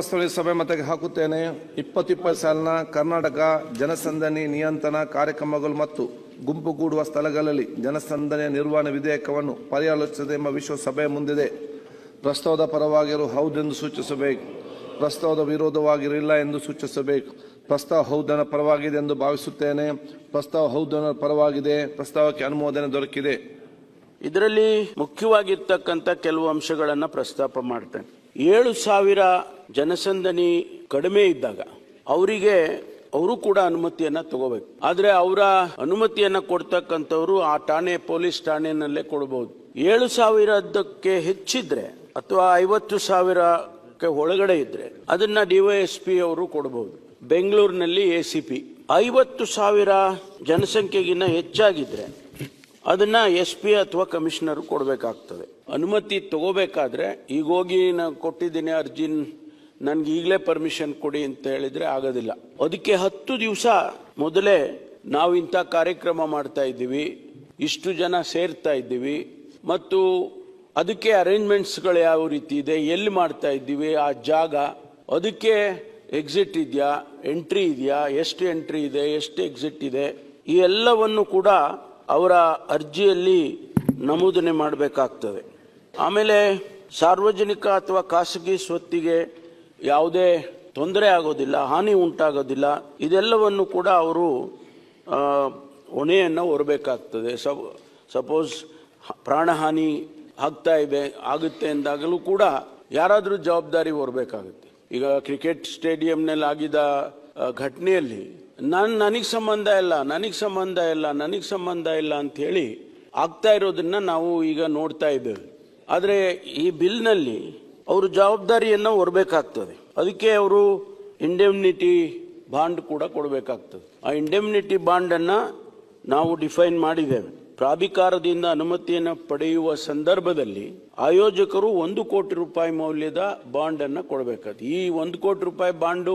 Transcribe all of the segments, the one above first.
ವಾಸ್ತವವಾಗಿ ಸಭೆ ಮತಕ್ಕೆ ಹಾಕುತ್ತೇನೆ. ಇಪ್ಪತ್ತಿಪ್ಪತ್ತು ಸಾಲಿನ ಕರ್ನಾಟಕ ಜನಸಂದಣಿ ನಿಯಂತ್ರಣ ಕಾರ್ಯಕ್ರಮಗಳು ಮತ್ತು ಗುಂಪುಗೂಡುವ ಸ್ಥಳಗಳಲ್ಲಿ ಜನಸಂದಣಿ ನಿರ್ವಹಣೆ ವಿಧೇಯಕವನ್ನು ಪರ್ಯಾಲೋಚಿಸದೆ ಎಂಬ ವಿಶ್ವ ಸಭೆಯ ಮುಂದಿದೆ. ಪ್ರಸ್ತಾವದ ಪರವಾಗಿರು ಹೌದೆಂದು ಸೂಚಿಸಬೇಕು. ಪ್ರಸ್ತಾವದ ವಿರೋಧವಾಗಿರಲಿಲ್ಲ ಎಂದು ಸೂಚಿಸಬೇಕು. ಪ್ರಸ್ತಾವ ಹೌದನ ಪರವಾಗಿದೆ ಎಂದು ಭಾವಿಸುತ್ತೇನೆ. ಪ್ರಸ್ತಾವ ಹೌದನ ಪರವಾಗಿದೆ. ಪ್ರಸ್ತಾವಕ್ಕೆ ಅನುಮೋದನೆ ದೊರಕಿದೆ. ಇದರಲ್ಲಿ ಮುಖ್ಯವಾಗಿರ್ತಕ್ಕಂಥ ಕೆಲವು ಅಂಶಗಳನ್ನು ಪ್ರಸ್ತಾಪ ಮಾಡ್ತೇನೆ. ಏಳು ಸಾವಿರ ಜನಸಂದಣಿ ಕಡಿಮೆ ಇದ್ದಾಗ ಅವರಿಗೆ ಅವರು ಕೂಡ ಅನುಮತಿಯನ್ನ ತಗೋಬೇಕು. ಆದ್ರೆ ಅವರ ಅನುಮತಿಯನ್ನ ಕೊಡ್ತಕ್ಕಂಥವ್ರು ಆ ಠಾಣೆ, ಪೊಲೀಸ್ ಠಾಣೆನಲ್ಲೇ ಕೊಡಬಹುದು ಏಳು ಸಾವಿರದಕ್ಕೆ ಹೆಚ್ಚಿದ್ರೆ ಅಥವಾ ಐವತ್ತು ಸಾವಿರಕ್ಕೆ ಒಳಗಡೆ ಇದ್ರೆ ಅದನ್ನ ಡಿವೈಎಸ್ಪಿ ಅವರು ಕೊಡಬಹುದು ಬೆಂಗಳೂರಿನಲ್ಲಿ ಎ ಸಿ ಪಿ. ಐವತ್ತು ಸಾವಿರ ಜನಸಂಖ್ಯೆಗಿನ್ನ ಹೆಚ್ಚಾಗಿದ್ರೆ ಅದನ್ನ ಎಸ್ ಪಿ ಅಥವಾ ಕಮಿಷನರ್ ಕೊಡಬೇಕಾಗ್ತದೆ. ಅನುಮತಿ ತಗೋಬೇಕಾದ್ರೆ ಈಗ ಹೋಗಿ ನಾನು ಕೊಟ್ಟಿದ್ದೀನಿ ಅರ್ಜಿ ನನಗೆ ಈಗಲೇ ಪರ್ಮಿಷನ್ ಕೊಡಿ ಅಂತ ಹೇಳಿದ್ರೆ ಆಗೋದಿಲ್ಲ. ಅದಕ್ಕೆ ಹತ್ತು ದಿವಸ ಮೊದಲೇ ನಾವು ಇಂಥ ಕಾರ್ಯಕ್ರಮ ಮಾಡ್ತಾ ಇದ್ದೀವಿ, ಇಷ್ಟು ಜನ ಸೇರ್ತಾ ಇದ್ದೀವಿ, ಮತ್ತು ಅದಕ್ಕೆ ಅರೇಂಜ್ಮೆಂಟ್ಸ್ಗಳು ಯಾವ ರೀತಿ ಇದೆ, ಎಲ್ಲಿ ಮಾಡ್ತಾ ಇದ್ದೀವಿ, ಆ ಜಾಗ, ಅದಕ್ಕೆ ಎಕ್ಸಿಟ್ ಇದೆಯಾ ಎಂಟ್ರಿ ಇದೆಯಾ, ಎಷ್ಟು ಎಂಟ್ರಿ ಇದೆ, ಎಷ್ಟು ಎಕ್ಸಿಟ್ ಇದೆ, ಈ ಎಲ್ಲವನ್ನು ಕೂಡ ಅವರ ಅರ್ಜಿಯಲ್ಲಿ ನಮೂದನೆ ಮಾಡಬೇಕಾಗ್ತದೆ. ಆಮೇಲೆ ಸಾರ್ವಜನಿಕ ಅಥವಾ ಖಾಸಗಿ ಸ್ವತ್ತಿಗೆ ಯಾವುದೇ ತೊಂದರೆ ಆಗೋದಿಲ್ಲ, ಹಾನಿ ಉಂಟಾಗೋದಿಲ್ಲ, ಇದೆಲ್ಲವನ್ನು ಕೂಡ ಅವರು ಹೊಣೆಯನ್ನು ಹೊರಬೇಕಾಗ್ತದೆ. ಸಪೋಸ್ ಪ್ರಾಣಹಾನಿ ಆಗ್ತಾ ಇದೆ, ಆಗುತ್ತೆ ಎಂದಾಗಲೂ ಕೂಡ ಯಾರಾದರೂ ಜವಾಬ್ದಾರಿ ಹೊರಬೇಕಾಗುತ್ತೆ. ಈಗ ಕ್ರಿಕೆಟ್ ಸ್ಟೇಡಿಯಂನಲ್ಲಿ ಆಗಿದ ಘಟನೆಯಲ್ಲಿ ನಾನು, ನನಗೆ ಸಂಬಂಧ ಇಲ್ಲ, ನನಗೆ ಸಂಬಂಧ ಇಲ್ಲ, ನನಗೆ ಸಂಬಂಧ ಇಲ್ಲ ಅಂತ ಆಗ್ತಾ ಇರೋದನ್ನ ನಾವು ಈಗ ನೋಡ್ತಾ ಇದ್ದೇವೆ. ಆದರೆ ಈ ಬಿಲ್ನಲ್ಲಿ ಅವರು ಜವಾಬ್ದಾರಿಯನ್ನು ಹೊರಬೇಕಾಗ್ತದೆ. ಅದಕ್ಕೆ ಅವರು ಇಂಡೆಮ್ನಿಟಿ ಬಾಂಡ್ ಕೂಡ ಕೊಡಬೇಕಾಗ್ತದೆ. ಆ ಇಂಡೆಮ್ನಿಟಿ ಬಾಂಡನ್ನು ನಾವು ಡಿಫೈನ್ ಮಾಡಿದ್ದೇವೆ. ಪ್ರಾಧಿಕಾರದಿಂದ ಅನುಮತಿಯನ್ನು ಪಡೆಯುವ ಸಂದರ್ಭದಲ್ಲಿ ಆಯೋಜಕರು ಒಂದು ಕೋಟಿ ರೂಪಾಯಿ ಮೌಲ್ಯದ ಬಾಂಡ್ ಅನ್ನು ಕೊಡಬೇಕಾದ ಈ ಒಂದು ಕೋಟಿ ರೂಪಾಯಿ ಬಾಂಡು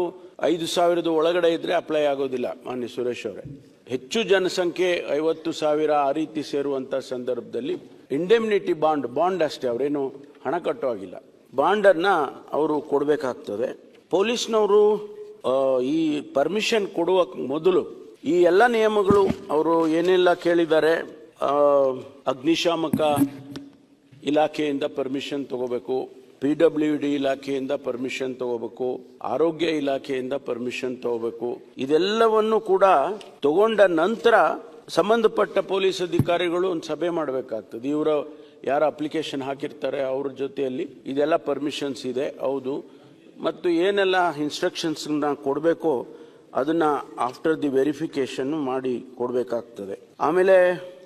ಐದು ಸಾವಿರದ ಒಳಗಡೆ ಇದ್ರೆ ಅಪ್ಲೈ ಆಗೋದಿಲ್ಲ ಮಾನ್ಯ ಸುರೇಶ್ ಅವರೇ. ಹೆಚ್ಚು ಜನಸಂಖ್ಯೆ ಐವತ್ತು ಸಾವಿರ ಆ ರೀತಿ ಸೇರುವಂಥ ಸಂದರ್ಭದಲ್ಲಿ ಇಂಡೆಮ್ನಿಟಿ ಬಾಂಡ್ ಬಾಂಡ್ ಅಷ್ಟೇ, ಅವರೇನು ಹಣ ಕಟ್ಟುವಾಗಿಲ್ಲ ಬಾಂಡ್ ಅನ್ನ ಅವರು ಕೊಡಬೇಕಾಗ್ತದೆ. ಪೊಲೀಸ್ನವರು ಈ ಪರ್ಮಿಷನ್ ಕೊಡುವ ಮೊದಲು ಈ ಎಲ್ಲ ನಿಯಮಗಳು ಅವರು ಏನೆಲ್ಲ ಕೇಳಿದ್ದಾರೆ ಅಗ್ನಿಶಾಮಕ ಇಲಾಖೆಯಿಂದ ಪರ್ಮಿಷನ್ ತಗೋಬೇಕು ಪಿ ಡಬ್ಲ್ಯೂ ಡಿ ಇಲಾಖೆಯಿಂದ ಪರ್ಮಿಷನ್ ತಗೋಬೇಕು, ಆರೋಗ್ಯ ಇಲಾಖೆಯಿಂದ ಪರ್ಮಿಷನ್ ತಗೋಬೇಕು. ಇದೆಲ್ಲವನ್ನು ಕೂಡ ತಗೊಂಡ ನಂತರ ಸಂಬಂಧಪಟ್ಟ ಪೊಲೀಸ್ ಅಧಿಕಾರಿಗಳು ಒಂದು ಸಭೆ ಮಾಡಬೇಕಾಗ್ತದೆ. ಇವರ ಯಾರು ಅಪ್ಲಿಕೇಶನ್ ಹಾಕಿರ್ತಾರೆ ಅವ್ರ ಜೊತೆಯಲ್ಲಿ ಇದೆಲ್ಲ ಪರ್ಮಿಷನ್ಸ್ ಇದೆ, ಹೌದು. ಮತ್ತು ಏನೆಲ್ಲ ಇನ್ಸ್ಟ್ರಕ್ಷನ್ಸ್ ಕೊಡಬೇಕೋ ಅದನ್ನ ಆಫ್ಟರ್ ದಿ ವೆರಿಫಿಕೇಶನ್ ಮಾಡಿ ಕೊಡಬೇಕಾಗ್ತದೆ. ಆಮೇಲೆ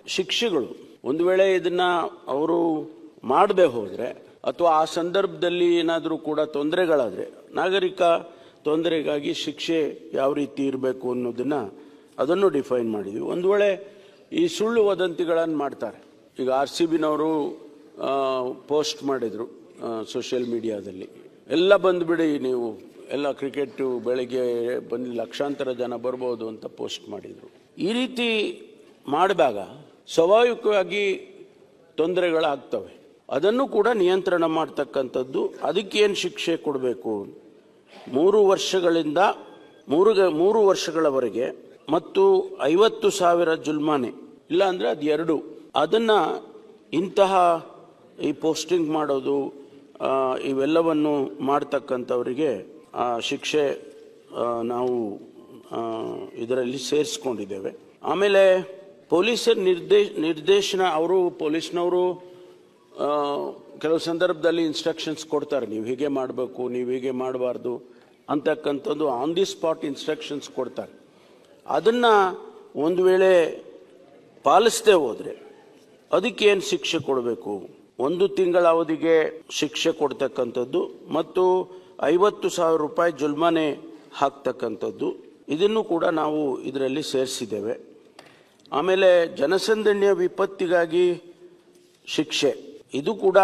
ಶಿಕ್ಷೆಗಳು. ಒಂದು ವೇಳೆ ಇದನ್ನ ಅವರು ಮಾಡದೆ ಹೋದ್ರೆ ಅಥವಾ ಆ ಸಂದರ್ಭದಲ್ಲಿ ಏನಾದರೂ ಕೂಡ ತೊಂದರೆಗಳಾದರೆ ನಾಗರಿಕ ತೊಂದರೆಗಾಗಿ ಶಿಕ್ಷೆ ಯಾವ ರೀತಿ ಇರಬೇಕು ಅನ್ನೋದನ್ನು ಅದನ್ನು ಡಿಫೈನ್ ಮಾಡಿದ್ವಿ. ಒಂದು ವೇಳೆ ಈ ಸುಳ್ಳು ವದಂತಿಗಳನ್ನು ಮಾಡ್ತಾರೆ. ಈಗ ಆರ್ ಸಿ ಬಿನವರು ಪೋಸ್ಟ್ ಮಾಡಿದರು ಸೋಷಿಯಲ್ ಮೀಡಿಯಾದಲ್ಲಿ. ಎಲ್ಲ ಬಂದುಬಿಡಿ ನೀವು, ಎಲ್ಲ ಕ್ರಿಕೆಟು ಬೆಳಗ್ಗೆ ಬಂದು ಲಕ್ಷಾಂತರ ಜನ ಬರ್ಬೋದು ಅಂತ ಪೋಸ್ಟ್ ಮಾಡಿದರು. ಈ ರೀತಿ ಮಾಡಿದಾಗ ಸ್ವಾಭಾವಿಕವಾಗಿ ತೊಂದರೆಗಳಾಗ್ತವೆ. ಅದನ್ನು ಕೂಡ ನಿಯಂತ್ರಣ ಮಾಡ್ತಕ್ಕಂಥದ್ದು. ಅದಕ್ಕೇನು ಶಿಕ್ಷೆ ಕೊಡಬೇಕು? ಮೂರು ವರ್ಷಗಳಿಂದ, ಮೂರು ಮೂರು ವರ್ಷಗಳವರೆಗೆ ಮತ್ತು ಐವತ್ತು ಸಾವಿರ ಜುಲ್ಮಾನೆ ಇಲ್ಲಾಂದರೆ ಅದು ಎರಡು. ಅದನ್ನು ಇಂತಹ ಈ ಪೋಸ್ಟಿಂಗ್ ಮಾಡೋದು ಇವೆಲ್ಲವನ್ನು ಮಾಡ್ತಕ್ಕಂಥವರಿಗೆ, ಆ, ಶಿಕ್ಷೆ ನಾವು ಇದರಲ್ಲಿ ಸೇರಿಸ್ಕೊಂಡಿದ್ದೇವೆ. ಆಮೇಲೆ ಪೊಲೀಸರ ನಿರ್ದೇಶ ನಿರ್ದೇಶನ, ಅವರು ಪೊಲೀಸ್ನವರು ಕೆಲವು ಸಂದರ್ಭದಲ್ಲಿ ಇನ್ಸ್ಟ್ರಕ್ಷನ್ಸ್ ಕೊಡ್ತಾರೆ. ನೀವು ಹೀಗೆ ಮಾಡಬೇಕು, ನೀವು ಹೀಗೆ ಮಾಡಬಾರ್ದು ಅಂತಕ್ಕಂಥದ್ದು ಆನ್ ದಿ ಸ್ಪಾಟ್ ಇನ್ಸ್ಟ್ರಕ್ಷನ್ಸ್ ಕೊಡ್ತಾರೆ. ಅದನ್ನು ಒಂದು ವೇಳೆ ಪಾಲಿಸದೆ ಹೋದರೆ ಅದಕ್ಕೇನು ಶಿಕ್ಷೆ ಕೊಡಬೇಕು? ಒಂದು ತಿಂಗಳ ಅವಧಿಗೆ ಶಿಕ್ಷೆ ಕೊಡ್ತಕ್ಕಂಥದ್ದು ಮತ್ತು ಐವತ್ತು ಸಾವಿರ ರೂಪಾಯಿ ಜುಲ್ಮಾನೆ ಹಾಕ್ತಕ್ಕಂಥದ್ದು. ಇದನ್ನು ಕೂಡ ನಾವು ಇದರಲ್ಲಿ ಸೇರಿಸಿದ್ದೇವೆ. ಆಮೇಲೆ ಜನಸಂದಣಿಯ ವಿಪತ್ತಿಗಾಗಿ ಶಿಕ್ಷೆ. ಇದು ಕೂಡ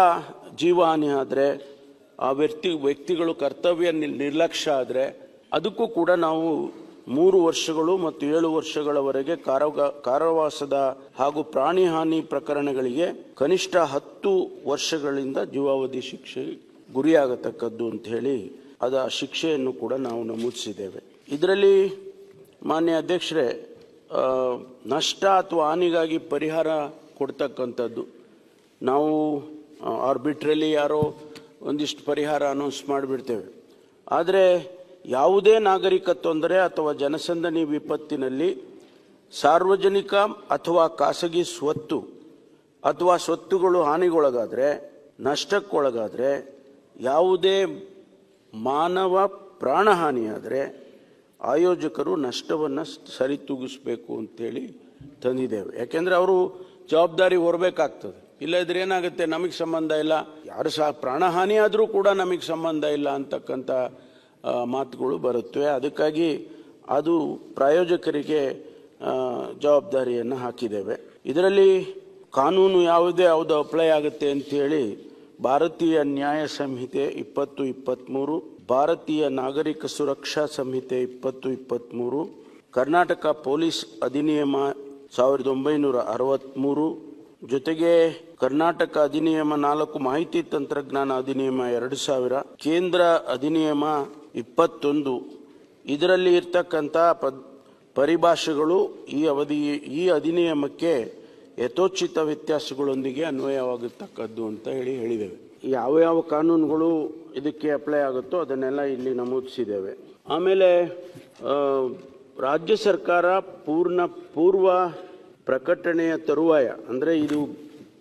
ಜೀವಹಾನಿ ಆದರೆ, ಆ ವ್ಯಕ್ತಿ, ವ್ಯಕ್ತಿಗಳು ಕರ್ತವ್ಯ ನಿರ್- ನಿರ್ಲಕ್ಷ್ಯ ಆದರೆ, ಅದಕ್ಕೂ ಕೂಡ ನಾವು ಮೂರು ವರ್ಷಗಳು ಮತ್ತು ಏಳು ವರ್ಷಗಳವರೆಗೆ ಕಾರಾಗ, ಕಾರಾವಾಸದ ಹಾಗೂ ಪ್ರಾಣಿಹಾನಿ ಪ್ರಕರಣಗಳಿಗೆ ಕನಿಷ್ಠ ಹತ್ತು ವರ್ಷಗಳಿಂದ ಜೀವಾವಧಿ ಶಿಕ್ಷೆ ಗುರಿಯಾಗತಕ್ಕದ್ದು ಅಂತ ಹೇಳಿ ಅದ ಶಿಕ್ಷೆಯನ್ನು ಕೂಡ ನಾವು ನಮೂದಿಸಿದ್ದೇವೆ. ಇದರಲ್ಲಿ ಮಾನ್ಯ ಅಧ್ಯಕ್ಷರೇ ನಷ್ಟ ಅಥವಾ ಹಾನಿಗಾಗಿ ಪರಿಹಾರ ಕೊಡ್ತಕ್ಕಂಥದ್ದು ನಾವು ಆರ್ಬಿಟ್ರಲಿ ಯಾರೋ ಒಂದಿಷ್ಟು ಪರಿಹಾರ ಅನೌನ್ಸ್ ಮಾಡಿಬಿಡ್ತೇವೆ. ಆದರೆ ಯಾವುದೇ ನಾಗರಿಕ ತೊಂದರೆ ಅಥವಾ ಜನಸಂದಣಿ ವಿಪತ್ತಿನಲ್ಲಿ ಸಾರ್ವಜನಿಕ ಅಥವಾ ಖಾಸಗಿ ಸ್ವತ್ತು ಅಥವಾ ಸ್ವತ್ತುಗಳು ಹಾನಿಗೊಳಗಾದರೆ, ನಷ್ಟಕ್ಕೊಳಗಾದರೆ, ಯಾವುದೇ ಮಾನವ ಪ್ರಾಣಹಾನಿಯಾದರೆ ಆಯೋಜಕರು ನಷ್ಟವನ್ನು ಸರಿತೂಗಿಸ್ಬೇಕು ಅಂತೇಳಿ ತಂದಿದ್ದೇವೆ. ಯಾಕೆಂದರೆ ಅವರು ಜವಾಬ್ದಾರಿ ಹೊರಬೇಕಾಗ್ತದೆ. ಇಲ್ಲದ್ರೆ ಏನಾಗುತ್ತೆ? ನಮಗೆ ಸಂಬಂಧ ಇಲ್ಲ. ಯಾರು ಸಹ ಪ್ರಾಣಹಾನಿ ಆದರೂ ಕೂಡ ನಮಗೆ ಸಂಬಂಧ ಇಲ್ಲ ಅಂತಕ್ಕಂಥ ಮಾತುಗಳು ಬರುತ್ತವೆ. ಅದಕ್ಕಾಗಿ ಅದು ಪ್ರಾಯೋಜಕರಿಗೆ ಜವಾಬ್ದಾರಿಯನ್ನು ಹಾಕಿದ್ದೇವೆ. ಇದರಲ್ಲಿ ಕಾನೂನು ಯಾವುದೇ ಯಾವುದು ಅಪ್ಲೈ ಆಗುತ್ತೆ ಅಂತೇಳಿ ಭಾರತೀಯ ನ್ಯಾಯ ಸಂಹಿತೆ ಇಪ್ಪತ್ತು ಇಪ್ಪತ್ತ್ಮೂರು ಭಾರತೀಯ ನಾಗರಿಕ ಸುರಕ್ಷಾ ಸಂಹಿತೆ ಇಪ್ಪತ್ತು ಇಪ್ಪತ್ತ್ಮೂರು ಕರ್ನಾಟಕ ಪೊಲೀಸ್ ಅಧಿನಿಯಮ ಸಾವಿರದ ಒಂಬೈನೂರ ಅರವತ್ತ್ಮೂರು ಜೊತೆಗೆ ಕರ್ನಾಟಕ ಅಧಿನಿಯಮ ನಾಲ್ಕು ಮಾಹಿತಿ ತಂತ್ರಜ್ಞಾನ ಅಧಿನಿಯಮ ಎರಡು ಸಾವಿರ, ಕೇಂದ್ರ ಅಧಿನಿಯಮ ಇಪ್ಪತ್ತೊಂದು. ಇದರಲ್ಲಿ ಇರ್ತಕ್ಕಂಥ ಪದ್, ಪರಿಭಾಷೆಗಳು ಈ ಅವಧಿ, ಈ ಅಧಿನಿಯಮಕ್ಕೆ ಯಥೋಚಿತ ವ್ಯತ್ಯಾಸಗಳೊಂದಿಗೆ ಅನ್ವಯವಾಗತಕ್ಕದ್ದು ಅಂತ ಹೇಳಿ ಹೇಳಿದ್ದೇವೆ. ಯಾವ ಯಾವ ಕಾನೂನುಗಳು ಇದಕ್ಕೆ ಅಪ್ಲೈ ಆಗುತ್ತೋ ಅದನ್ನೆಲ್ಲ ಇಲ್ಲಿ ನಮೂದಿಸಿದ್ದೇವೆ. ಆಮೇಲೆ ರಾಜ್ಯ ಸರ್ಕಾರ ಪೂರ್ಣ, ಪೂರ್ವ ಪ್ರಕಟಣೆಯ ತರುವಾಯ, ಅಂದರೆ ಇದು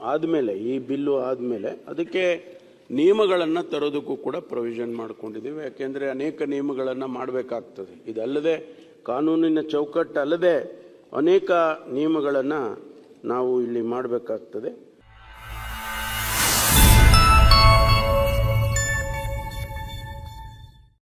ಆದಮೇಲೆ, ಈ ಬಿಲ್ಲು ಆದಮೇಲೆ, ಅದಕ್ಕೆ ನಿಯಮಗಳನ್ನು ತರೋದಕ್ಕೂ ಕೂಡ ಪ್ರೊವಿಷನ್ ಮಾಡ್ಕೊಂಡಿದ್ದೀವಿ. ಯಾಕೆಂದರೆ ಅನೇಕ ನಿಯಮಗಳನ್ನು ಮಾಡಬೇಕಾಗ್ತದೆ. ಇದಲ್ಲದೆ, ಕಾನೂನಿನ ಚೌಕಟ್ಟು ಅಲ್ಲದೆ ಅನೇಕ ನಿಯಮಗಳನ್ನು ನಾವು ಇಲ್ಲಿ ಮಾಡಬೇಕಾಗ್ತದೆ.